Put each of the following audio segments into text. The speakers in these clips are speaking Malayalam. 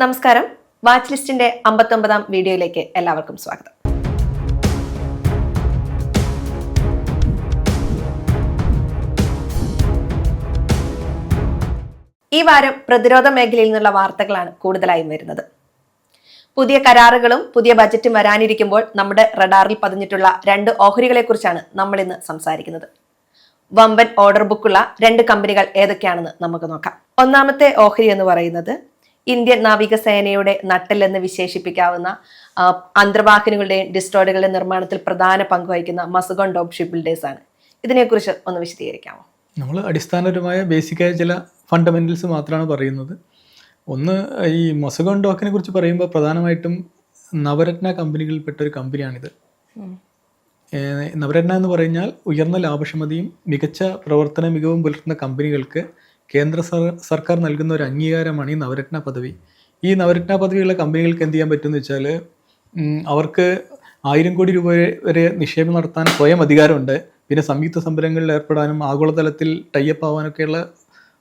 നമസ്കാരം. വാച്ച് ലിസ്റ്റിന്റെ അമ്പത്തൊമ്പതാം വീഡിയോയിലേക്ക് എല്ലാവർക്കും സ്വാഗതം. ഈ വാരം പ്രതിരോധ മേഖലയിൽ നിന്നുള്ള വാർത്തകളാണ് കൂടുതലായും വരുന്നത്. പുതിയ കരാറുകളും പുതിയ ബജറ്റും വരാനിരിക്കുമ്പോൾ നമ്മുടെ റഡാറിൽ പതിഞ്ഞിട്ടുള്ള രണ്ട് ഓഹരികളെ കുറിച്ചാണ് നമ്മൾ ഇന്ന് സംസാരിക്കുന്നത്. വമ്പൻ ഓർഡർ ബുക്കുള്ള രണ്ട് കമ്പനികൾ ഏതൊക്കെയാണെന്ന് നമുക്ക് നോക്കാം. ഒന്നാമത്തെ ഓഹരി എന്ന് പറയുന്നത് ഇന്ത്യൻ നാവികസേനയുടെ നട്ടെല്ലെന്ന് വിശേഷിപ്പിക്കാവുന്ന അന്തർവാഹിനികളുടെയും ഡിസ്ട്രോയിഡുകളുടെയും നിർമ്മാണത്തിൽ പ്രധാന പങ്ക് വഹിക്കുന്ന മസുഗോൺ ഡോപ് ഷിപ്പ് ബിൽഡേഴ്സ് ആണ് ഇതിനെക്കുറിച്ച് ഒന്ന് വിശദീകരിക്കാമോ? നമ്മൾ അടിസ്ഥാനപരമായ ബേസിക്കായ ചില ഫണ്ടമെന്റൽസ് മാത്രമാണ് പറയുന്നത്. ഒന്ന് ഈ മസുഗൺ ഡോക്കിനെ കുറിച്ച് പറയുമ്പോൾ പ്രധാനമായിട്ടും നവരത്ന കമ്പനികളിൽപ്പെട്ട ഒരു കമ്പനിയാണിത്. നവരത്ന എന്ന് പറഞ്ഞാൽ ഉയർന്ന ലാഭക്ഷമതയും മികച്ച പ്രവർത്തന മികവും പുലർത്തുന്ന കമ്പനികൾക്ക് കേന്ദ്ര സർ- സർക്കാർ നൽകുന്ന ഒരു അംഗീകാരമാണ് ഈ നവരത്ന പദവി. ഈ നവരത്ന പദവിയുള്ള കമ്പനികൾക്ക് എന്ത് ചെയ്യാൻ പറ്റുമെന്ന് വെച്ചാൽ അവർക്ക് ആയിരം കോടി രൂപ വരെ- നിക്ഷേപം നടത്താൻ സ്വയം അധികാരമുണ്ട്. പിന്നെ സംയുക്ത സംരംഭങ്ങളിൽ ഏർപ്പെടാനും ആഗോളതലത്തിൽ ടൈപ്പ് ആവാനൊക്കെയുള്ള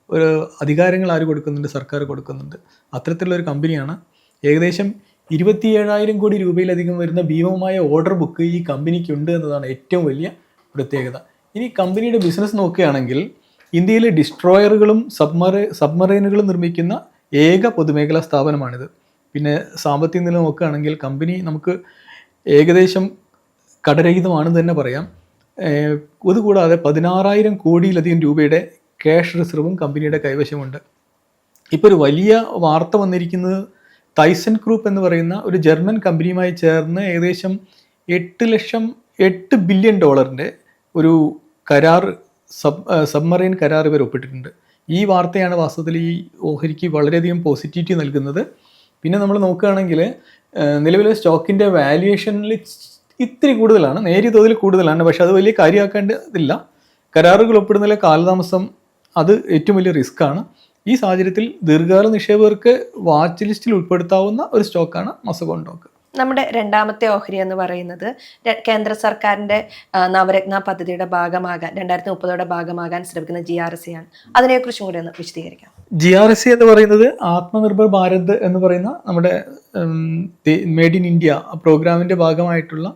ഒരു അധികാരങ്ങൾ ആര് കൊടുക്കുന്നുണ്ട്? സർക്കാർ കൊടുക്കുന്നുണ്ട്. അത്തരത്തിലുള്ള ഒരു കമ്പനിയാണ്. ഏകദേശം ഇരുപത്തിയേഴായിരം കോടി രൂപയിലധികം വരുന്ന ഭീമമായ ഓർഡർ ബുക്ക് ഈ കമ്പനിക്കുണ്ട് എന്നതാണ് ഏറ്റവും വലിയ പ്രത്യേകത. ഇനി കമ്പനിയുടെ ബിസിനസ് നോക്കുകയാണെങ്കിൽ ഇന്ത്യയിലെ ഡിസ്ട്രോയറുകളും സബ്മറ സബ്മറൈനുകളും നിർമ്മിക്കുന്ന ഏക പൊതുമേഖലാ സ്ഥാപനമാണിത്. പിന്നെ സാമ്പത്തിക നില നോക്കുകയാണെങ്കിൽ കമ്പനി നമുക്ക് ഏകദേശം കടരഹിതമാണെന്ന് തന്നെ പറയാം. ഇതുകൂടാതെ പതിനാറായിരം കോടിയിലധികം രൂപയുടെ ക്യാഷ് റിസർവും കമ്പനിയുടെ കൈവശമുണ്ട്. ഇപ്പോൾ ഒരു വലിയ വാർത്ത വന്നിരിക്കുന്നത് തൈസൻ ഗ്രൂപ്പ് എന്ന് പറയുന്ന ഒരു ജർമ്മൻ കമ്പനിയുമായി ചേർന്ന് ഏകദേശം എട്ട് ലക്ഷം എട്ട് ബില്യൺ ഡോളറിന്റെ ഒരു കരാർ സബ് സബ്മറൈൻ കരാർ ഇവർ ഒപ്പിട്ടിട്ടുണ്ട്. ഈ വാർത്തയാണ് വാസ്തവത്തിൽ ഈ ഓഹരിക്ക് വളരെയധികം പോസിറ്റിവിറ്റി നൽകുന്നത്. പിന്നെ നമ്മൾ നോക്കുകയാണെങ്കിൽ നിലവിലെ സ്റ്റോക്കിന്റെ വാല്യുവേഷനിൽ ഇത്തിരി കൂടുതലാണ്. നേരിയ തോതിൽ കൂടുതലാണ്. പക്ഷെ അത് വലിയ കാര്യമാക്കേണ്ടതില്ല കരാറുകൾ ഒപ്പിടുന്നതിലെ കാലതാമസം അത് ഏറ്റവും വലിയ റിസ്ക്കാണ് ഈ സാഹചര്യത്തിൽ ദീർഘകാല നിക്ഷേപകർക്ക് വാച്ച് ലിസ്റ്റിൽ ഉൾപ്പെടുത്താവുന്ന ഒരു സ്റ്റോക്കാണ് മസഗോൺ ഡോക്ക് നമ്മുടെ രണ്ടാമത്തെ ഓഹരി എന്ന് പറയുന്നത് കേന്ദ്ര സർക്കാരിന്റെ നവരത്ന പദ്ധതിയുടെ ഭാഗമാകാൻ രണ്ടായിരത്തി മുപ്പതോടെ ഭാഗമാകാൻ ശ്രമിക്കുന്ന ജി ആർ എസ് സി ആണ്. അതിനെക്കുറിച്ചും കൂടി ഒന്ന് വിശദീകരിക്കാം. ജി ആർ എസ് സി എന്ന് പറയുന്നത് ആത്മനിർഭർ ഭാരത് എന്ന് പറയുന്ന നമ്മുടെ മേഡ് ഇൻ ഇന്ത്യ പ്രോഗ്രാമിന്റെ ഭാഗമായിട്ടുള്ള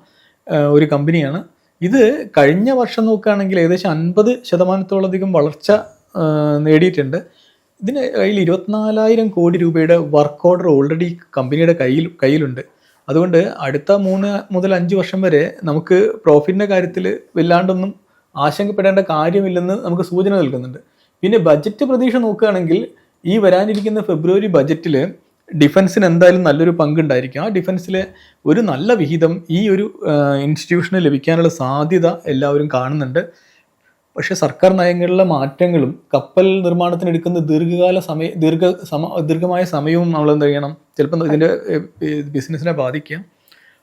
ഒരു കമ്പനിയാണ്. ഇത് കഴിഞ്ഞ വർഷം നോക്കുകയാണെങ്കിൽ ഏകദേശം അൻപത് ശതമാനത്തോളധികം വളർച്ച നേടിയിട്ടുണ്ട്. ഇതിന് കയ്യിൽ ഇരുപത്തിനാലായിരം കോടി രൂപയുടെ വർക്ക് ഓർഡർ ഓൾറെഡി കമ്പനിയുടെ കയ്യിൽ കയ്യിലുണ്ട്. അതുകൊണ്ട് അടുത്ത മൂന്ന് മുതൽ അഞ്ച് വർഷം വരെ നമുക്ക് പ്രോഫിറ്റിന്റെ കാര്യത്തിൽ വല്ലാണ്ടൊന്നും ആശങ്കപ്പെടേണ്ട കാര്യമില്ലെന്ന് നമുക്ക് സൂചന നൽകുന്നുണ്ട്. പിന്നെ ബജറ്റ് പ്രതീക്ഷ നോക്കുകയാണെങ്കിൽ ഈ വരാനിരിക്കുന്ന ഫെബ്രുവരി ബജറ്റിൽ ഡിഫൻസിന് എന്തായാലും നല്ലൊരു പങ്കുണ്ടായിരിക്കും. ആ ഡിഫൻസിലെ ഒരു നല്ല വിഹിതം ഈ ഒരു ഇൻസ്റ്റിറ്റ്യൂഷന് ലഭിക്കാനുള്ള സാധ്യത എല്ലാവരും കാണുന്നുണ്ട്. പക്ഷേ സർക്കാർ നയങ്ങളിലെ മാറ്റങ്ങളും കപ്പൽ നിർമ്മാണത്തിന് എടുക്കുന്ന ദീർഘകാല സമയ ദീർഘ സമ ദീർഘമായ സമയവും നമ്മൾ എന്ത് ചെയ്യണം? ചിലപ്പോൾ ഇതിന്റെ ബിസിനസ്സിനെ ബാധിക്കാം.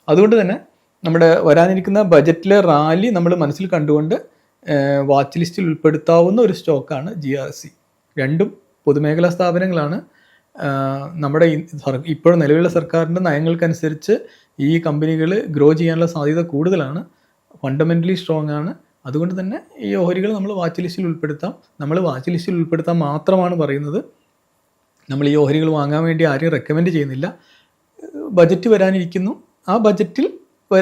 അതുകൊണ്ട് തന്നെ നമ്മുടെ വരാനിരിക്കുന്ന ബജറ്റിലെ റാലി നമ്മൾ മനസ്സിൽ കണ്ടുകൊണ്ട് വാച്ച് ലിസ്റ്റിൽ ഉൾപ്പെടുത്താവുന്ന ഒരു സ്റ്റോക്കാണ് ജി ആർ സി. രണ്ടും പൊതുമേഖലാ സ്ഥാപനങ്ങളാണ്. നമ്മുടെ ഇപ്പോൾ നിലവിലുള്ള സർക്കാരിന്റെ നയങ്ങൾക്കനുസരിച്ച് ഈ കമ്പനികൾ ഗ്രോ ചെയ്യാനുള്ള സാധ്യത കൂടുതലാണ്. ഫണ്ടമെന്റലി സ്ട്രോങ് ആണ് അതുകൊണ്ട് തന്നെ ഈ ഓഹരികൾ നമ്മൾ വാച്ച് ലിസ്റ്റിൽ ഉൾപ്പെടുത്താം. നമ്മൾ വാച്ച് ലിസ്റ്റിൽ ഉൾപ്പെടുത്താൻ മാത്രമാണ് പറയുന്നത്. നമ്മൾ ഈ ഓഹരികൾ വാങ്ങാൻ വേണ്ടി ആരും റെക്കമെൻഡ് ചെയ്യുന്നില്ല. ബജറ്റ് വരാനിരിക്കുന്നു. ആ ബജറ്റിൽ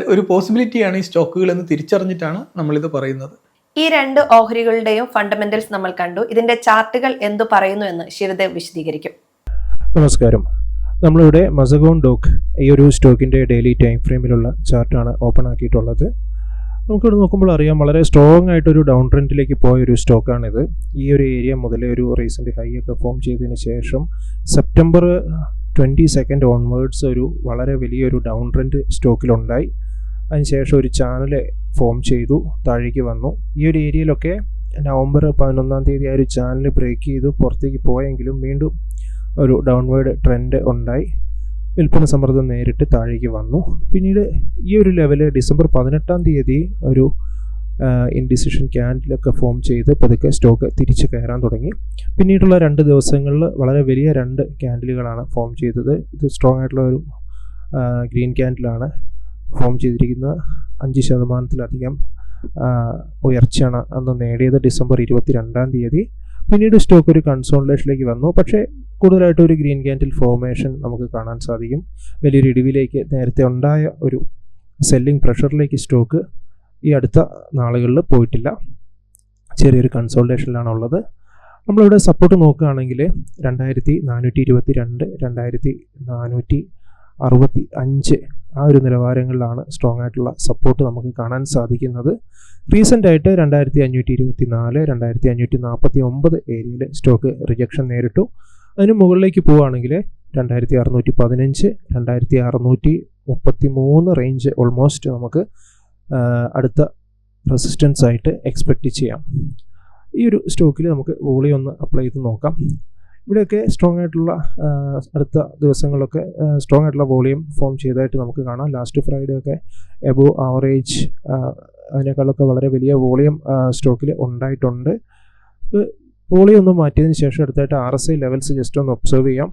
ഒരു പോസിബിലിറ്റിയാണ് ഈ സ്റ്റോക്കുകൾ എന്ന് തിരിച്ചറിഞ്ഞിട്ടാണ് നമ്മളിത് പറയുന്നത്. ഈ രണ്ട് ഓഹരികളുടെയും ഫണ്ടമെന്റൽസ് നമ്മൾ കണ്ടു. ഇതിന്റെ ചാർട്ടുകൾ എന്തു പറയുന്നു എന്ന് ശിവദേവ് വിശദീകരിക്കും. നമസ്കാരം. നമ്മളിവിടെ മസഗോൺ ഡോക്ക് ഈ ഒരു സ്റ്റോക്കിന്റെ ഡെയിലി ടൈം ഫ്രെയിമിലുള്ള ചാർട്ടാണ് ഓപ്പൺ ആക്കിയിട്ടുള്ളത്. നമുക്കിവിടെ നോക്കുമ്പോൾ അറിയാം വളരെ സ്ട്രോങ് ആയിട്ടൊരു ഡൗൺ ട്രെൻഡിലേക്ക് പോയ ഒരു സ്റ്റോക്കാണിത് ഈ ഒരു ഏരിയ മുതലേ ഒരു റീസെന്റ് ഹൈ ഒക്കെ ഫോം ചെയ്തതിന് ശേഷം സെപ്റ്റംബർ ട്വന്റി സെക്കൻഡ് ഓൺവേർഡ്സ് ഒരു വളരെ വലിയൊരു ഡൗൺ ട്രെൻഡ് സ്റ്റോക്കിലുണ്ടായി അതിനുശേഷം ഒരു ചാനൽ ഫോം ചെയ്തു താഴേക്ക് വന്നു. ഈ ഒരു ഏരിയയിലൊക്കെ നവംബർ പതിനൊന്നാം തീയതി ആ ഒരു ചാനൽ ബ്രേക്ക് ചെയ്തു പുറത്തേക്ക് പോയെങ്കിലും വീണ്ടും ഒരു ഡൗൺവേർഡ് ട്രെൻഡ് ഉണ്ടായി. വിൽപ്പന സമ്മർദ്ദം നേരിട്ട് താഴേക്ക് വന്നു. പിന്നീട് ഈ ഒരു ലെവൽ ഡിസംബർ പതിനെട്ടാം തീയതി ഒരു ഇൻഡിസിഷൻ ക്യാൻഡിലൊക്കെ ഫോം ചെയ്ത് പതുക്കെ സ്റ്റോക്ക് തിരിച്ച് കയറാൻ തുടങ്ങി. പിന്നീടുള്ള രണ്ട് ദിവസങ്ങളിൽ വളരെ വലിയ രണ്ട് ക്യാൻഡിലുകളാണ് ഫോം ചെയ്തത്. ഇത് സ്ട്രോങ് ആയിട്ടുള്ള ഒരു ഗ്രീൻ ക്യാൻഡിലാണ് ഫോം ചെയ്തിരിക്കുന്നത്. അഞ്ച് ശതമാനത്തിലധികം ഉയർച്ചയാണ് അന്ന് നേടിയത് ഡിസംബർ ഇരുപത്തി രണ്ടാം തീയതി. പിന്നീട് സ്റ്റോക്ക് ഒരു കൺസോളിഡേഷനിലേക്ക് വന്നു. പക്ഷേ കൂടുതലായിട്ട് ഒരു ഗ്രീൻ ക്യാൻഡിൽ ഫോർമേഷൻ നമുക്ക് കാണാൻ സാധിക്കും. വലിയൊരു ഇടിവിലേക്ക് നേരത്തെ ഉണ്ടായ ഒരു സെല്ലിംഗ് പ്രഷറിലേക്ക് സ്റ്റോക്ക് ഈ അടുത്ത നാളുകളിൽ പോയിട്ടില്ല. ചെറിയൊരു കൺസോൾട്ടേഷനിലാണ് ഉള്ളത് നമ്മളിവിടെ സപ്പോർട്ട് നോക്കുകയാണെങ്കിൽ രണ്ടായിരത്തി നാനൂറ്റി ഇരുപത്തി രണ്ട് രണ്ടായിരത്തി നാനൂറ്റി അറുപത്തി അഞ്ച് ആ ഒരു നിലവാരങ്ങളിലാണ് സ്ട്രോങ് ആയിട്ടുള്ള സപ്പോർട്ട് നമുക്ക് കാണാൻ സാധിക്കുന്നത്. റീസെന്റ് ആയിട്ട് രണ്ടായിരത്തി അഞ്ഞൂറ്റി ഇരുപത്തി നാല് രണ്ടായിരത്തി അഞ്ഞൂറ്റി നാൽപ്പത്തി ഒമ്പത് ഏരിയയിൽ സ്റ്റോക്ക് റിജക്ഷൻ നേരിട്ടു. അതിന് മുകളിലേക്ക് പോവുകയാണെങ്കിൽ രണ്ടായിരത്തി അറുന്നൂറ്റി പതിനഞ്ച് രണ്ടായിരത്തി അറുന്നൂറ്റി മുപ്പത്തി മൂന്ന് റേഞ്ച് ഓൾമോസ്റ്റ് നമുക്ക് അടുത്ത റെസിസ്റ്റൻസ് ആയിട്ട് എക്സ്പെക്റ്റ് ചെയ്യാം. ഈ ഒരു സ്റ്റോക്കിൽ നമുക്ക് വോളി ഒന്ന് അപ്ലൈ ചെയ്ത് നോക്കാം. ഇവിടെയൊക്കെ സ്ട്രോങ് ആയിട്ടുള്ള അടുത്ത ദിവസങ്ങളിലൊക്കെ സ്ട്രോങ് ആയിട്ടുള്ള വോളിയം ഫോം ചെയ്തതായിട്ട് നമുക്ക് കാണാം. ലാസ്റ്റ് ഫ്രൈഡേ ഒക്കെ എബോ ആവറേജ് അതിനേക്കാളൊക്കെ വളരെ വലിയ വോളിയം സ്റ്റോക്കിൽ ഉണ്ടായിട്ടുണ്ട്. വോളിയം ഒന്ന് മാറ്റിയതിന് ശേഷം അടുത്തായിട്ട് R S I levels just ഒന്ന് ഒബ്സർവ് ചെയ്യാം.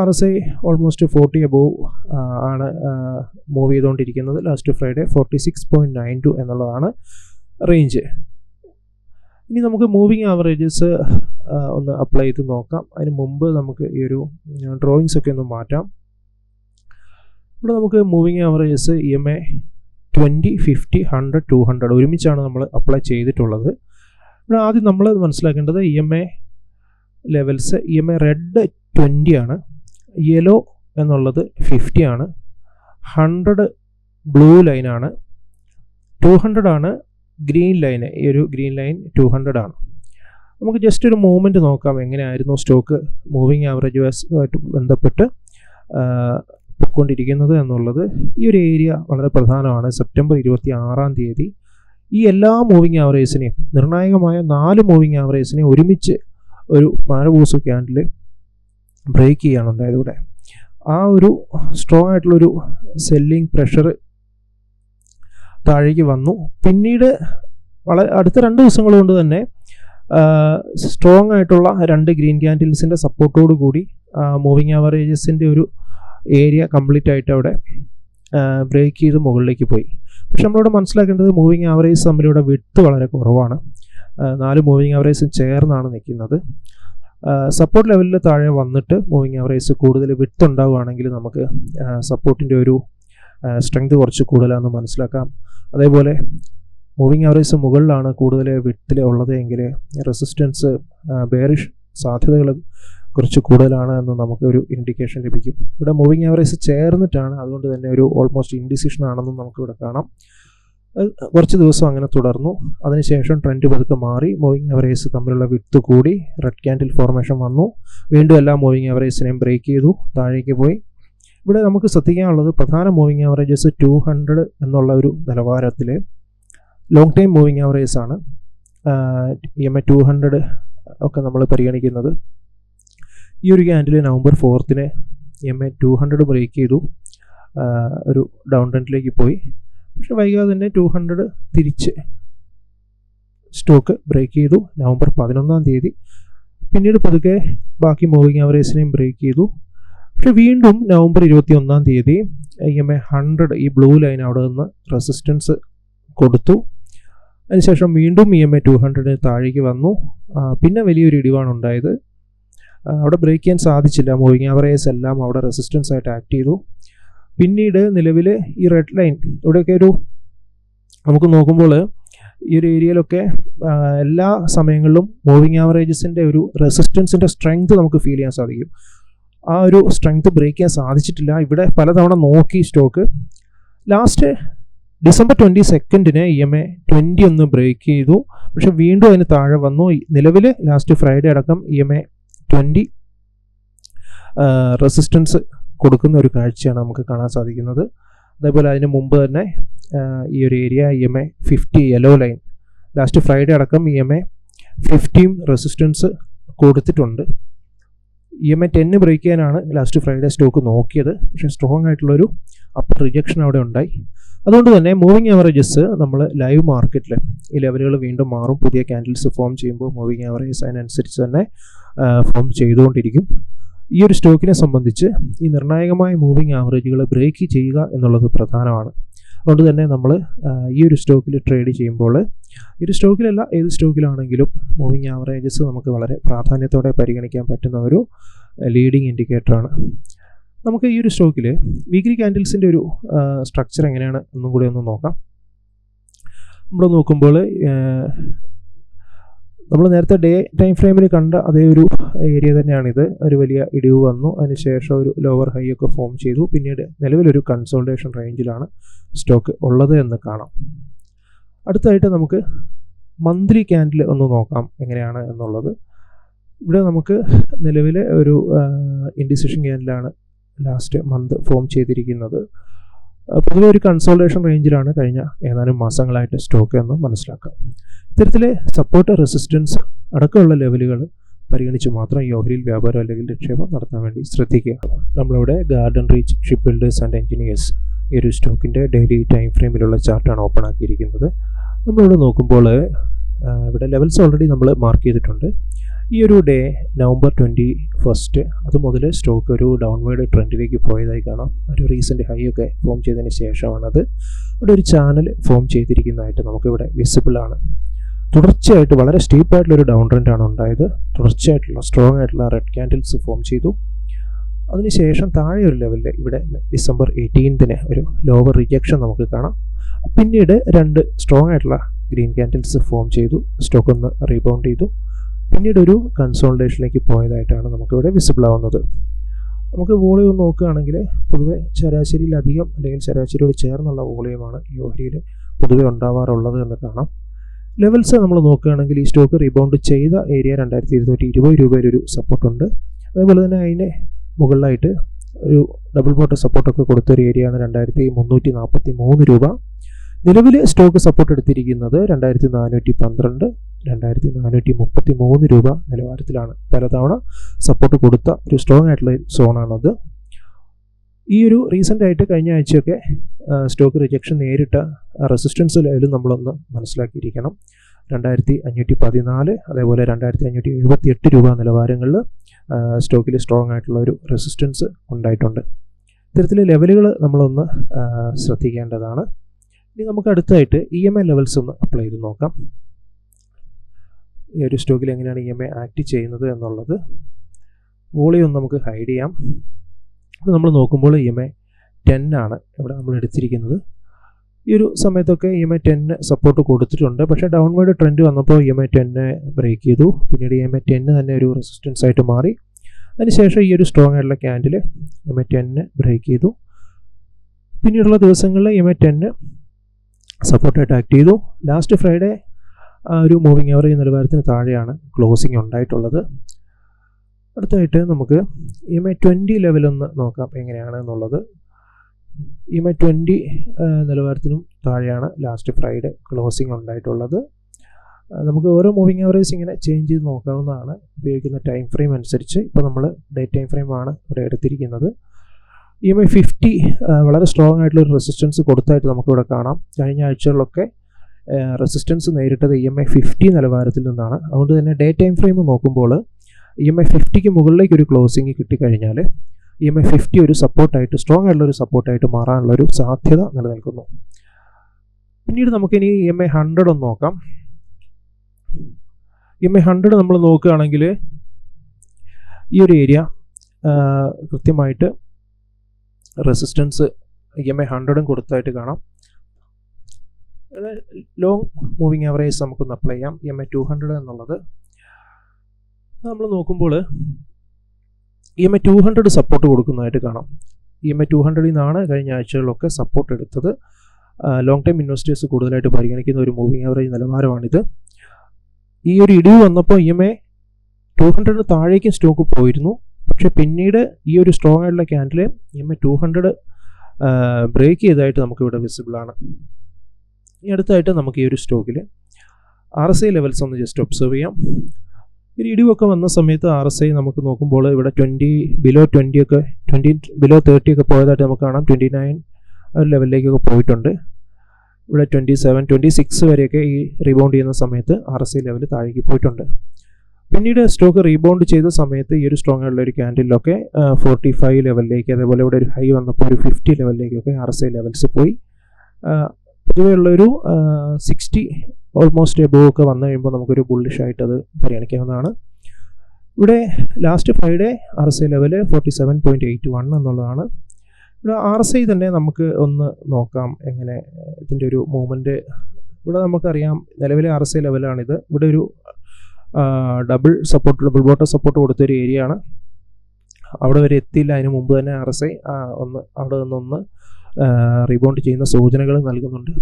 R S I almost forty above ആണ് മൂവ് ചെയ്തുകൊണ്ടിരിക്കുന്നത്. Last Friday forty six point nine to എന്നുള്ളതാണ് റേഞ്ച് ഇനി നമുക്ക് മൂവിങ് ആവറേജസ് ഒന്ന് അപ്ലൈ ചെയ്ത് നോക്കാം. അതിന് മുമ്പ് നമുക്ക് ഈ ഒരു ഡ്രോയിങ്സ് ഒക്കെ ഒന്ന് മാറ്റാം. ഇവിടെ നമുക്ക് moving averages E M A twenty fifty hundred two hundred ഒരുമിച്ചാണ് നമ്മൾ അപ്ലൈ ചെയ്തിട്ടുള്ളത്. ഇവിടെ ആദ്യം നമ്മൾ മനസ്സിലാക്കേണ്ടത് E M A levels E M A red twenty ആണ്. യെല്ലോ എന്നുള്ളത് ഫിഫ്റ്റി ആണ്. ഹൺഡ്രഡ് ബ്ലൂ ലൈനാണ് ടു ഹൺഡ്രഡ് ആണ് ഗ്രീൻ ലൈൻ ഈ ഒരു ഗ്രീൻ ലൈൻ ടു ഹൺഡ്രഡ് ആണ്. നമുക്ക് ജസ്റ്റ് ഒരു മൂവ്മെന്റ് നോക്കാം. എങ്ങനെയായിരുന്നു സ്റ്റോക്ക് മൂവിങ് ആവറേജ് ആവറേജുമായിട്ട് ബന്ധപ്പെട്ട് പൊയ്ക്കൊണ്ടിരിക്കുന്നത് എന്നുള്ളത്. ഈ ഒരു ഏരിയ വളരെ പ്രധാനമാണ്. സെപ്റ്റംബർ ഇരുപത്തി ആറാം തീയതി ഈ എല്ലാ മൂവിങ് ആവറേജിനെയും നിർണായകമായ നാല് മൂവിങ് ആവറേജിനെ ഒരുമിച്ച് ഒരു മാരബൂസു ക്യാൻഡിൽ ബ്രേക്ക് ചെയ്യാണ് ഉണ്ടായത് ഇവിടെ. ആ ഒരു സ്ട്രോങ് ആയിട്ടുള്ളൊരു സെല്ലിംഗ് പ്രഷർ താഴേക്ക് വന്നു. പിന്നീട് വളരെ അടുത്ത രണ്ട് ദിവസങ്ങൾ കൊണ്ട് തന്നെ സ്ട്രോങ് ആയിട്ടുള്ള രണ്ട് ഗ്രീൻ ക്യാൻഡിൽസിന്റെ സപ്പോർട്ടോടു കൂടി മൂവിങ് ആവറേജസിന്റെ ഒരു ഏരിയ കംപ്ലീറ്റ് ആയിട്ട് അവിടെ ബ്രേക്ക് ചെയ്ത് മുകളിലേക്ക് പോയി. പക്ഷെ നമ്മളിവിടെ മനസ്സിലാക്കേണ്ടത് മൂവിങ് ആവറേജ് തമ്മിലിവിടെ വിട്ട് വളരെ കുറവാണ്. നാല് മൂവിങ് ആവറേജ് ചേർന്നാണ് നിൽക്കുന്നത്. സപ്പോർട്ട് ലെവലിൽ താഴെ വന്നിട്ട് മൂവിങ് ആവറേജ് കൂടുതൽ വിട്ട് ഉണ്ടാവുകയാണെങ്കിൽ നമുക്ക് സപ്പോർട്ടിന്റെ ഒരു സ്ട്രെങ്ത് കുറച്ച് കൂടുതലാണെന്ന് മനസ്സിലാക്കാം. അതേപോലെ മൂവിങ് ആവറേജ് മുകളിലാണ് കൂടുതൽ വിട്ടിൽ ഉള്ളത് എങ്കിൽ റെസിസ്റ്റൻസ് ബെയറിഷ് സാധ്യതകൾ കുറച്ച് കൂടുതലാണ് എന്ന് നമുക്ക് ഒരു ഇൻഡിക്കേഷൻ ലഭിക്കും. ഇവിടെ മൂവിങ് ആവറേജ് ചേർന്നിട്ടാണ് അതുകൊണ്ട് തന്നെ ഒരു ഓൾമോസ്റ്റ് ഇൻഡിസിഷൻ ആണെന്നും നമുക്കിവിടെ കാണാം. കുറച്ച് ദിവസം അങ്ങനെ തുടർന്നു. അതിനുശേഷം ട്രെൻഡ് പതുക്കെ മാറി. മൂവിങ് ആവറേജ് തമ്മിലുള്ള വിത്ത് കൂടി. റെഡ് ക്യാൻഡിൽ ഫോർമേഷൻ വന്നു. വീണ്ടും എല്ലാ മൂവിങ് ആവറേജിനെയും ബ്രേക്ക് ചെയ്തു. താഴേക്ക് പോയി. ഇവിടെ നമുക്ക് ശ്രദ്ധിക്കാനുള്ളത് പ്രധാന മൂവിങ് ആവറേജസ് ടു ഹൺഡ്രഡ് എന്നുള്ള ഒരു നിലവാരത്തിൽ ലോങ് ടൈം മൂവിങ് ആവറേജ് ആണ്. E M A two hundred ഒക്കെ നമ്മൾ പരിഗണിക്കുന്നത്. ഈ ഒരു candle November ഫോർത്തിന് M A two hundred break ചെയ്തു. ഒരു ഡൗൺ ട്രെൻഡിലേക്ക് പോയി. പക്ഷെ വൈകാതെ തന്നെ ടു ഹൺഡ്രഡ് തിരിച്ച് സ്റ്റോക്ക് ബ്രേക്ക് ചെയ്തു. നവംബർ പതിനൊന്നാം തീയതി. പിന്നീട് പതുക്കെ ബാക്കി മൂവിങ് ആവറേജിനെയും ബ്രേക്ക് ചെയ്തു. പക്ഷെ വീണ്ടും നവംബർ ഇരുപത്തി ഒന്നാം തീയതി ഐ എം എ ഹൺഡ്രഡ് ഈ ബ്ലൂ ലൈൻ അവിടെ നിന്ന് റെസിസ്റ്റൻസ് കൊടുത്തു. അതിനുശേഷം വീണ്ടും ഇ എം എ ടു ഹൺഡ്രഡിന് താഴേക്ക് വന്നു. പിന്നെ വലിയൊരു ഇടിവാണ് ഉണ്ടായത്. അവിടെ ബ്രേക്ക് ചെയ്യാൻ സാധിച്ചില്ല. മൂവിങ് ആവറേജ് എല്ലാം അവിടെ റെസിസ്റ്റൻസ് ആയിട്ട് ആക്ട് ചെയ്തു. പിന്നീട് നിലവിൽ ഈ റെഡ് ലൈൻ ഇവിടെയൊക്കെ ഒരു നമുക്ക് നോക്കുമ്പോൾ ഈ ഒരു ഏരിയയിലൊക്കെ എല്ലാ സമയങ്ങളിലും മൂവിങ് ആവറേജസിന്റെ ഒരു റെസിസ്റ്റൻസിന്റെ സ്ട്രെങ്ത് നമുക്ക് ഫീൽ ചെയ്യാൻ സാധിക്കും. ആ ഒരു സ്ട്രെങ്ത് ബ്രേക്ക് ചെയ്യാൻ സാധിച്ചിട്ടില്ല. ഇവിടെ പലതവണ നോക്കി സ്റ്റോക്ക് ലാസ്റ്റ് ഡിസംബർ ട്വന്റി സെക്കൻഡിന് ഇ എം എ ട്വന്റി ഒന്ന് ബ്രേക്ക് ചെയ്തു. പക്ഷെ വീണ്ടും അതിന് താഴെ വന്നു. നിലവിൽ ലാസ്റ്റ് ഫ്രൈഡേ അടക്കം E M A twenty resistance കൊടുക്കുന്ന ഒരു കാഴ്ചയാണ് നമുക്ക് കാണാൻ സാധിക്കുന്നത്. അതേപോലെ അതിന് മുമ്പ് തന്നെ ഈ ഒരു area E M A fifty yellow line last Friday അടക്കം ഇ എം എ ഫിഫ്റ്റിയും റെസിസ്റ്റൻസ് കൊടുത്തിട്ടുണ്ട്. E M A ten break ചെയ്യാനാണ് ലാസ്റ്റ് ഫ്രൈഡേ സ്റ്റോക്ക് നോക്കിയത്. പക്ഷേ സ്ട്രോങ് ആയിട്ടുള്ളൊരു അപ്പർ റിജക്ഷൻ അവിടെ ഉണ്ടായി. അതുകൊണ്ട് തന്നെ മൂവിങ് ആവറേജസ് നമ്മൾ ലൈവ് മാർക്കറ്റിൽ ഈ ലെവലുകൾ വീണ്ടും മാറും. പുതിയ ക്യാൻഡിൽസ് ഫോം ചെയ്യുമ്പോൾ മൂവിങ് ആവറേജസ് അതിനനുസരിച്ച് തന്നെ ഫോം ചെയ്തുകൊണ്ടിരിക്കും. ഈ ഒരു സ്റ്റോക്കിനെ സംബന്ധിച്ച് ഈ നിർണായകമായ മൂവിങ് ആവറേജുകൾ ബ്രേക്ക് ചെയ്യുക എന്നുള്ളത് പ്രധാനമാണ്. അതുകൊണ്ട് തന്നെ നമ്മൾ ഈ ഒരു സ്റ്റോക്കിൽ ട്രേഡ് ചെയ്യുമ്പോൾ ഈ ഒരു സ്റ്റോക്കിലല്ല ഏത് സ്റ്റോക്കിലാണെങ്കിലും മൂവിങ് ആവറേജസ് നമുക്ക് വളരെ പ്രാധാന്യത്തോടെ പരിഗണിക്കാൻ പറ്റുന്ന ഒരു ലീഡിങ് ഇൻഡിക്കേറ്ററാണ് നമുക്ക് ഈ ഒരു സ്റ്റോക്കിൽ വീക്ക്ലി ക്യാൻഡിൽസിന്റെ ഒരു സ്ട്രക്ചർ എങ്ങനെയാണ് ഒന്നും കൂടി ഒന്ന് നോക്കാം. നമ്മൾ നോക്കുമ്പോൾ നമ്മൾ നേരത്തെ ഡേ ടൈം ഫ്രെയിമിൽ കണ്ട അതേ ഒരു ഏരിയ തന്നെയാണിത്. ഒരു വലിയ ഇടിവ് വന്നു. അതിനുശേഷം ഒരു ലോവർ ഹൈ ഒക്കെ ഫോം ചെയ്തു. പിന്നീട് നിലവിലൊരു കൺസോൾട്ടേഷൻ റേഞ്ചിലാണ് സ്റ്റോക്ക് ഉള്ളത് എന്ന് കാണാം. അടുത്തായിട്ട് നമുക്ക് മന്ത്ലി ക്യാൻഡിൽ ഒന്ന് നോക്കാം എങ്ങനെയാണ് എന്നുള്ളത്. ഇവിടെ നമുക്ക് നിലവിലെ ഒരു ഇൻഡിസിഷൻ ക്യാൻഡിലാണ് ലാസ്റ്റ് മന്ത് ഫോം ചെയ്തിരിക്കുന്നത്. പൊതുവെ ഒരു കൺസോൾട്ടേഷൻ റേഞ്ചിലാണ് കഴിഞ്ഞ ഏതാനും മാസങ്ങളായിട്ട് സ്റ്റോക്ക് എന്ന് മനസ്സിലാക്കാം. ഇത്തരത്തിലെ സപ്പോർട്ട് റെസിസ്റ്റൻസ് അടക്കമുള്ള ലെവലുകൾ പരിഗണിച്ച് മാത്രം ഈ ഓഹരിയിൽ വ്യാപാരം അല്ലെങ്കിൽ നിക്ഷേപം നടത്താൻ വേണ്ടി ശ്രദ്ധിക്കുക. നമ്മളിവിടെ garden reach ship builders and engineers ഈ ഒരു സ്റ്റോക്കിന്റെ ഡെയിലി ടൈം ഫ്രെയിമിലുള്ള ചാർട്ടാണ് ഓപ്പൺ ആക്കിയിരിക്കുന്നത്. നമ്മളിവിടെ നോക്കുമ്പോൾ ഇവിടെ ലെവൽസ് ഓൾറെഡി നമ്മൾ മാർക്ക് ചെയ്തിട്ടുണ്ട്. ഈ ഒരു ഡേ നവംബർ ട്വന്റി ഫസ്റ്റ് അത് മുതൽ സ്റ്റോക്ക് ഒരു ഡൗൺവേർഡ് ട്രെൻഡിലേക്ക് പോയതായി കാണാം. ഒരു റീസെന്റ് ഹൈ ഒക്കെ ഫോം ചെയ്തതിന് ശേഷമാണത്. ഇവിടെ ഒരു ചാനൽ ഫോം ചെയ്തിരിക്കുന്നതായിട്ട് നമുക്കിവിടെ വിസിബിൾ ആണ്. തുടർച്ചയായിട്ട് വളരെ സ്റ്റീപ്പായിട്ടുള്ള ഒരു ഡൗൺ ആണ് ഉണ്ടായത്. തുടർച്ചയായിട്ടുള്ള സ്ട്രോങ് ആയിട്ടുള്ള റെഡ് ക്യാൻഡിൽസ് ഫോം ചെയ്തു. അതിനുശേഷം താഴെ ഒരു ലെവലിൽ ഇവിടെ ഡിസംബർ എയ്റ്റീൻത്തിന് ഒരു ലോവർ റിജക്ഷൻ നമുക്ക് കാണാം. പിന്നീട് രണ്ട് സ്ട്രോങ് ആയിട്ടുള്ള ഗ്രീൻ ക്യാൻഡിൽസ് ഫോം ചെയ്തു. സ്റ്റോക്ക് ഒന്ന് റീബൗണ്ട് ചെയ്തു. പിന്നീട് ഒരു കൺസോൾട്ടേഷനിലേക്ക് പോയതായിട്ടാണ് നമുക്കിവിടെ വിസിബിൾ ആവുന്നത്. നമുക്ക് വോളിയം നോക്കുകയാണെങ്കിൽ പൊതുവെ ശരാശരിയിലധികം അല്ലെങ്കിൽ ശരാശരിയോട് ചേർന്നുള്ള വോളിയമാണ് ഈ ഓഹരിയിൽ പൊതുവെ ഉണ്ടാവാറുള്ളത് എന്ന് കാണാം. ലെവൽസ് നമ്മൾ നോക്കുകയാണെങ്കിൽ ഈ സ്റ്റോക്ക് റീബൗണ്ട് ചെയ്ത ഏരിയ രണ്ടായിരത്തി ഇരുന്നൂറ്റി ഇരുപത് രൂപയിൽ ഒരു സപ്പോർട്ടുണ്ട് അതേപോലെ തന്നെ അതിന് മുകളിലായിട്ട് ഒരു ഡബിൾ ബോട്ടം സപ്പോർട്ടൊക്കെ കൊടുത്തൊരു ഏരിയയാണ് രണ്ടായിരത്തി മുന്നൂറ്റി നാൽപ്പത്തി മൂന്ന് രൂപ. നിലവിൽ സ്റ്റോക്ക് സപ്പോർട്ട് എടുത്തിരിക്കുന്നത് രണ്ടായിരത്തി നാനൂറ്റി പന്ത്രണ്ട് രണ്ടായിരത്തി നാനൂറ്റി മുപ്പത്തി മൂന്ന് രൂപ നിലവാരത്തിലാണ് പലതവണ സപ്പോർട്ട് കൊടുത്ത ഒരു സ്ട്രോങ് ആയിട്ടുള്ള സോണാണത് ഈ ഒരു റീസെന്റ് ആയിട്ട് കഴിഞ്ഞ ആഴ്ചയൊക്കെ സ്റ്റോക്ക് റിജക്ഷൻ നേരിട്ട റെസിസ്റ്റൻസ് ലെവലും നമ്മളൊന്ന് മനസ്സിലാക്കിയിരിക്കണം. രണ്ടായിരത്തി അഞ്ഞൂറ്റി പതിനാല് അതേപോലെ രണ്ടായിരത്തി അഞ്ഞൂറ്റി എഴുപത്തി എട്ട് രൂപ നിലവാരങ്ങളിൽ സ്റ്റോക്കിൽ സ്ട്രോങ് ആയിട്ടുള്ള ഒരു റെസിസ്റ്റൻസ് ഉണ്ടായിട്ടുണ്ട്. ഇത്തരത്തിലെ ലെവലുകൾ നമ്മളൊന്ന് ശ്രദ്ധിക്കേണ്ടതാണ്. ഇനി നമുക്ക് അടുത്തായിട്ട് ഇ എം ഐ ലെവൽസ് ഒന്ന് അപ്ലൈ ചെയ്ത് നോക്കാം. ഈ ഒരു സ്റ്റോക്കിൽ എങ്ങനെയാണ് ഇ എം ഐ ആക്ട് ചെയ്യുന്നത് എന്നുള്ളത് വോളിയം നമുക്ക് ഹൈഡ് ചെയ്യാം. അപ്പോൾ നമ്മൾ നോക്കുമ്പോൾ ഇ എം ഐ ടെൻ ആണ് ഇവിടെ നമ്മൾ എടുത്തിരിക്കുന്നത്. ഈ ഒരു സമയത്തൊക്കെ E M I ten support കൊടുത്തിട്ടുണ്ട്. പക്ഷേ ഡൗൺവേർഡ് ട്രെൻഡ് വന്നപ്പോൾ E M I ten break ചെയ്തു. പിന്നീട് ഇ എം ഐ ടെന്ന് തന്നെ ഒരു റെസിസ്റ്റൻസ് ആയിട്ട് മാറി. അതിനുശേഷം ഈ ഒരു സ്ട്രോങ് ആയിട്ടുള്ള candle E M I ten break ചെയ്തു. പിന്നീടുള്ള ദിവസങ്ങളിൽ ഇ എം ഐ ടെന്ന് സപ്പോർട്ടായിട്ട് ആക്ട് ചെയ്തു. ലാസ്റ്റ് ഫ്രൈഡേ ഒരു മൂവിങ് ആവറേജ് നിലവാരത്തിന് താഴെയാണ് ക്ലോസിംഗ് ഉണ്ടായിട്ടുള്ളത്. അടുത്തായിട്ട് നമുക്ക് എം ഐ ട്വന്റി ലെവലൊന്ന് നോക്കാം എങ്ങനെയാണ് എന്നുള്ളത്. എം ഐ ട്വന്റി നിലവാരത്തിനും താഴെയാണ് ലാസ്റ്റ് ഫ്രൈഡേ ക്ലോസിംഗ് ഉണ്ടായിട്ടുള്ളത്. നമുക്ക് ഓരോ മൂവിങ് ആവറേജ് ഇങ്ങനെ ചേഞ്ച് ചെയ്ത് നോക്കാവുന്നതാണ്. ഉപയോഗിക്കുന്ന ടൈം ഫ്രെയിം അനുസരിച്ച് ഇപ്പോൾ നമ്മൾ ഡേ ടൈം ഫ്രെയിമാണ് ഇവിടെ എടുത്തിരിക്കുന്നത്. ഇ എം ഐ ഫിഫ്റ്റി വളരെ സ്ട്രോങ് ആയിട്ടുള്ള ഒരു റെസിസ്റ്റൻസ് കൊടുത്തായിട്ട് നമുക്കിവിടെ കാണാം. കഴിഞ്ഞ ആഴ്ചകളിലൊക്കെ റെസിസ്റ്റൻസ് നേരിട്ടത് ഇ എം ഐ ഫിഫ്റ്റി നിലവാരത്തിൽ നിന്നാണ്. അതുകൊണ്ട് തന്നെ ഡേ ടൈം ഫ്രെയിം നോക്കുമ്പോൾ ഇ എം ഐ ഫിഫ്റ്റിക്ക് മുകളിലേക്ക് ഒരു ക്ലോസിങ് കിട്ടിക്കഴിഞ്ഞാൽ ഇ എം ഐ ഫിഫ്റ്റി ഒരു സപ്പോർട്ടായിട്ട് സ്ട്രോങ് ആയിട്ടുള്ള ഒരു സപ്പോർട്ടായിട്ട് മാറാനുള്ള ഒരു സാധ്യത നിലനിൽക്കുന്നു. പിന്നീട് നമുക്കിനി ഇ എം ഐ ഹൺഡ്രഡ് ഒന്ന് നോക്കാം. ഇ എം ഐ ഹൺഡ്രഡ് നമ്മൾ നോക്കുകയാണെങ്കിൽ ഈ ഒരു ഏരിയ കൃത്യമായിട്ട് റെസിസ്റ്റൻസ് ഇ എം ഐ ഹൺഡ്രഡും കൊടുത്തായിട്ട് കാണാം. ലോങ് മൂവിങ് ആവറേജ് നമുക്കൊന്ന് അപ്ലൈ ചെയ്യാം. എം എ ടു ഹൺഡ്രഡ് എന്നുള്ളത്. നമ്മൾ നോക്കുമ്പോൾ E M A two hundred support കൊടുക്കുന്നതായിട്ട് കാണാം. ഇ എം എ ടു ഹൺഡ്രഡിൽ നിന്നാണ് കഴിഞ്ഞ ആഴ്ചകളിലൊക്കെ സപ്പോർട്ട് എടുത്തത്. ലോങ് ടൈം ഇൻവെസ്റ്റേഴ്സ് കൂടുതലായിട്ട് പരിഗണിക്കുന്ന ഒരു മൂവിങ് ആവറേജ് നിലവാരമാണിത്. ഈ ഒരു ഇടിവ് വന്നപ്പോൾ ഇ എം എ ടു ഹൺഡ്രഡിന് താഴേക്കും സ്റ്റോക്ക് പോയിരുന്നു. പക്ഷെ പിന്നീട് ഈ ഒരു സ്ട്രോങ് ആയിട്ടുള്ള candle E M A two hundred break ചെയ്തതായിട്ട് നമുക്കിവിടെ വിസിബിൾ ഈ അടുത്തായിട്ട് നമുക്ക് ഈ ഒരു സ്റ്റോക്കിൽ ആർ എസ് ഐ ലെവൽസ് ഒന്ന് ജസ്റ്റ് ഒബ്സർവ് ചെയ്യാം. ഒരു ഇടിവൊക്കെ വന്ന സമയത്ത് ആർ എസ് ഐ നമുക്ക് നോക്കുമ്പോൾ ഇവിടെ ട്വന്റി ബിലോ ട്വന്റി ഒക്കെ ട്വന്റി ബിലോ തേർട്ടി ഒക്കെ പോയതായിട്ട് നമുക്ക് കാണാം. ട്വന്റി നയൻ ഒരു ലെവലിലേക്കൊക്കെ പോയിട്ടുണ്ട്. ഇവിടെ ട്വന്റി സെവൻ ട്വന്റി സിക്സ് വരെയൊക്കെ ഈ റീബൗണ്ട് ചെയ്യുന്ന സമയത്ത് ആർ എസ് ഐ ലെവൽ താഴേക്ക് പോയിട്ടുണ്ട്. പിന്നീട് സ്റ്റോക്ക് റീബൗണ്ട് ചെയ്ത സമയത്ത് ഈ ഒരു സ്ട്രോങ് ഉള്ള ഒരു ക്യാൻഡിലൊക്കെ ഫോർട്ടി ഫൈവ് ലെവലിലേക്ക് അതേപോലെ ഇവിടെ ഒരു ഹൈ വന്നപ്പോൾ ഒരു ഫിഫ്റ്റി ലെവലിലേക്കൊക്കെ ആർ എസ് ഐ ലെവൽസ് പോയി. ഉള്ളൊരു സിക്സ്റ്റി ഓൾമോസ്റ്റ് എബോ ഒക്കെ വന്നു കഴിയുമ്പോൾ നമുക്കൊരു ബുള്ളിഷ് ആയിട്ട് അത് പരിഗണിക്കാവുന്നതാണ്. ഇവിടെ last Friday R S I level forty seven point eight one എന്നുള്ളതാണ്. ഇവിടെ ആർ എസ് ഐ തന്നെ നമുക്ക് ഒന്ന് നോക്കാം എങ്ങനെ ഇതിന്റെ ഒരു മൂവ്മെന്റ് ഇവിടെ നമുക്കറിയാം നിലവിലെ ആർ എസ് ഐ ലെവലാണിത് ഇവിടെ ഒരു double support double bottom support കൊടുത്തൊരു ഏരിയ ആണ്. അവിടെ വരെ എത്തിയില്ല. അതിന് മുമ്പ് തന്നെ ആർ എസ് ഐ ഒന്ന് അവിടെ നിന്നൊന്ന് റീബൗണ്ട് ചെയ്യുന്ന സൂചനകൾ നൽകുന്നുണ്ട്.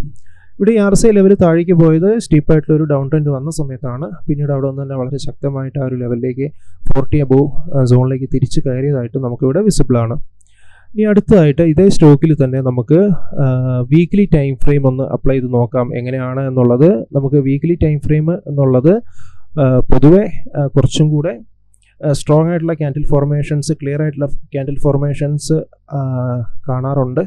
ഇവിടെ ഈ ആർ ഐ ലെവൽ താഴേക്ക് പോയത് സ്റ്റീപ്പായിട്ടുള്ള ഒരു ഡൗൺ ട്രെൻഡ് വന്ന സമയത്താണ്. പിന്നീട് അവിടെ നിന്ന് തന്നെ വളരെ ശക്തമായിട്ട് ആ ഒരു ലെവലിലേക്ക് ഫോർട്ടി അബോവ് സോണിലേക്ക് തിരിച്ച് കയറിയതായിട്ട് നമുക്കിവിടെ വിസിബിൾ ആണ്. ഇനി അടുത്തതായിട്ട് ഇതേ സ്റ്റോക്കിൽ തന്നെ നമുക്ക് വീക്ക്ലി ടൈം ഫ്രെയിം ഒന്ന് അപ്ലൈ ചെയ്ത് നോക്കാം. എങ്ങനെയാണ് എന്നുള്ളത്? നമുക്ക് വീക്ക്ലി ടൈം ഫ്രെയിം എന്നുള്ളത് പൊതുവെ കുറച്ചും കൂടെ സ്ട്രോങ് ആയിട്ടുള്ള ക്യാൻഡിൽ ഫോർമേഷൻസ് ക്ലിയർ ആയിട്ടുള്ള ക്യാൻഡിൽ ഫോർമേഷൻസ് കാണാറുണ്ട്.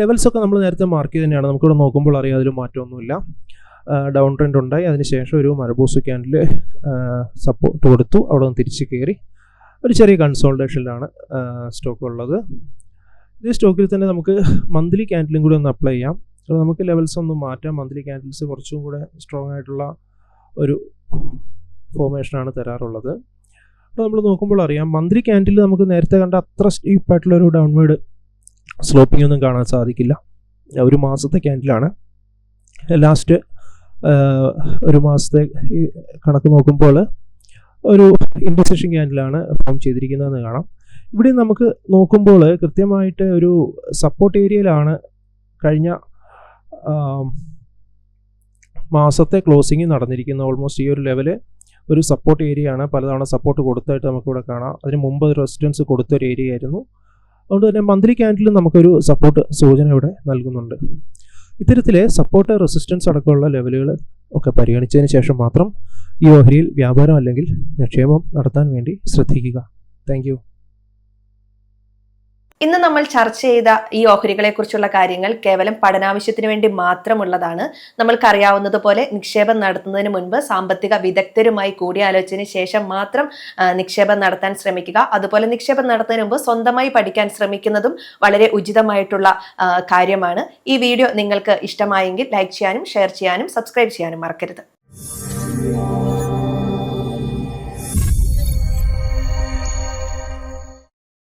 ലെവൽസ് ഒക്കെ നമ്മൾ നേരത്തെ മാർക്ക് ചെയ്ത് തന്നെയാണ് നമുക്കിവിടെ നോക്കുമ്പോൾ അറിയാം അതിൽ മാറ്റമൊന്നുമില്ല. ഡൗൺ ട്രെൻഡ് ഉണ്ടായി. അതിനുശേഷം ഒരു മരബൂസ് ക്യാൻഡിൽ സപ്പോർട്ട് കൊടുത്തു. അവിടെ നിന്ന് തിരിച്ച് കയറി ഒരു ചെറിയ കൺസോൾട്ടേഷനിലാണ് സ്റ്റോക്ക് ഉള്ളത്. ഈ സ്റ്റോക്കിൽ തന്നെ നമുക്ക് മന്ത്ലി ക്യാൻഡിലും കൂടി ഒന്ന് അപ്ലൈ ചെയ്യാം. അപ്പോൾ നമുക്ക് ലെവൽസ് ഒന്ന് മാറ്റാം. മന്ത്ലി ക്യാൻഡിൽസ് കുറച്ചും കൂടെ സ്ട്രോങ് ആയിട്ടുള്ള ഒരു ഫോർമേഷനാണ് തരാറുള്ളത്. അപ്പോൾ നമ്മൾ നോക്കുമ്പോൾ അറിയാം മന്ത്ലി ക്യാൻഡിൽ നമുക്ക് നേരത്തെ കണ്ട അത്ര സ്റ്റീപ്പായിട്ടുള്ള ഒരു ഡൗൺവേഡ് സ്ലോപ്പിംഗ് ഒന്നും കാണാൻ സാധിക്കില്ല. ഒരു മാസത്തെ ക്യാൻഡിലാണ്. ലാസ്റ്റ് ഒരു മാസത്തെ കണക്ക് നോക്കുമ്പോൾ ഒരു ഇൻഡിസിഷൻ ക്യാൻഡിലാണ് ഫോം ചെയ്തിരിക്കുന്നതെന്ന് കാണാം. ഇവിടെ നമുക്ക് നോക്കുമ്പോൾ കൃത്യമായിട്ട് ഒരു സപ്പോർട്ട് ഏരിയയിലാണ് കഴിഞ്ഞ മാസത്തെ ക്ലോസിംഗ് നടന്നിരിക്കുന്ന ഓൾമോസ്റ്റ് ഈ ഒരു ലെവൽ ഒരു സപ്പോർട്ട് ഏരിയയാണ് പലതവണ സപ്പോർട്ട് കൊടുത്തായിട്ട് നമുക്കിവിടെ കാണാം. അതിന് മുമ്പ് ഒരു റെസിസ്റ്റൻസ് കൊടുത്ത ഒരു ഏരിയ ആയിരുന്നു. അതുകൊണ്ട് തന്നെ മന്ത്ലി ക്യാൻഡിൽ നമുക്കൊരു സപ്പോർട്ട് സൂചന ഇവിടെ നൽകുന്നുണ്ട്. ഇത്തരത്തിലെ സപ്പോർട്ട് റെസിസ്റ്റൻസ് അടക്കമുള്ള ലെവലുകൾ ഒക്കെ പരിഗണിച്ചതിന് ശേഷം മാത്രം ഈ ഓഹരിയിൽ വ്യാപാരം അല്ലെങ്കിൽ നിക്ഷേപം നടത്താൻ വേണ്ടി ശ്രദ്ധിക്കുക. താങ്ക് ഇന്ന് നമ്മൾ ചർച്ച ചെയ്ത ഈ ഓഹരികളെ കുറിച്ചുള്ള കാര്യങ്ങൾ കേവലം പഠനാവശ്യത്തിന് വേണ്ടി മാത്രമുള്ളതാണ്. നമ്മൾക്കറിയാവുന്നതുപോലെ നിക്ഷേപം നടത്തുന്നതിന് മുൻപ് സാമ്പത്തിക വിദഗ്ധരുമായി കൂടിയാലോചിച്ചതിന് ശേഷം മാത്രം നിക്ഷേപം നടത്താൻ ശ്രമിക്കുക. അതുപോലെ നിക്ഷേപം നടത്തുന്നതിന് മുമ്പ് സ്വന്തമായി പഠിക്കാൻ ശ്രമിക്കുന്നതും വളരെ ഉചിതമായിട്ടുള്ള കാര്യമാണ്. ഈ വീഡിയോ നിങ്ങൾക്ക് ഇഷ്ടമായെങ്കിൽ ലൈക്ക് ചെയ്യാനും ഷെയർ ചെയ്യാനും സബ്സ്ക്രൈബ് ചെയ്യാനും മറക്കരുത്.